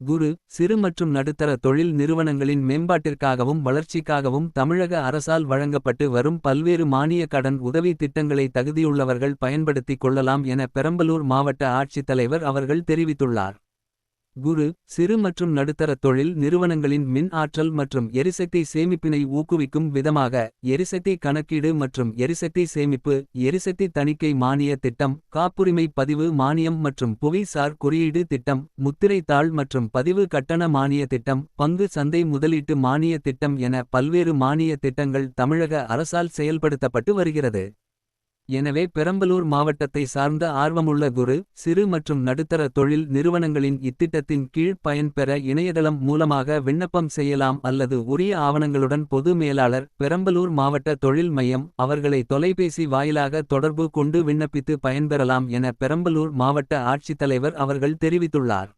குரு சிறு மற்றும் நடுத்தர தொழில் நிறுவனங்களின் மேம்பாட்டிற்காகவும் வளர்ச்சிக்காகவும் தமிழக அரசால் வழங்கப்பட்டு வரும் பல்வேறு மானிய கடன் உதவி திட்டங்களை தகுதியுள்ளவர்கள் பயன்படுத்திக் கொள்ளலாம் என பெரம்பலூர் மாவட்ட ஆட்சித்தலைவர் அவர்கள் தெரிவித்துள்ளார். குரு சிறு மற்றும் நடுத்தர தொழில் நிறுவனங்களின் மின் ஆற்றல் மற்றும் எரிசக்தி சேமிப்பினை ஊக்குவிக்கும் விதமாக எரிசக்தி கணக்கீடு மற்றும் எரிசக்தி சேமிப்பு எரிசக்தி தணிக்கை மானிய திட்டம் காப்புரிமை பதிவு மானியம் மற்றும் புவிசார் குறியீடு திட்டம் முத்திரை தாள் மற்றும் பதிவு கட்டண மானிய திட்டம் பங்கு சந்தை முதலீட்டு மானிய திட்டம் என பல்வேறு மானிய திட்டங்கள் தமிழக அரசால் செயல்படுத்தப்பட்டு வருகிறது. எனவே பெரம்பலூர் மாவட்டத்தை சார்ந்த ஆர்வமுள்ள குறு சிறு மற்றும் நடுத்தர தொழில் நிறுவனங்களின் இத்திட்டத்தின் கீழ் பயன்பெற இணையதளம் மூலமாக விண்ணப்பம் செய்யலாம் அல்லது உரிய ஆவணங்களுடன் பொது மேலாளர் பெரம்பலூர் மாவட்ட தொழில் மையம் அவர்களை தொலைபேசி வாயிலாக தொடர்பு கொண்டு விண்ணப்பித்து பயன்பெறலாம் என பெரம்பலூர் மாவட்ட ஆட்சித்தலைவர் அவர்கள் தெரிவித்துள்ளார்.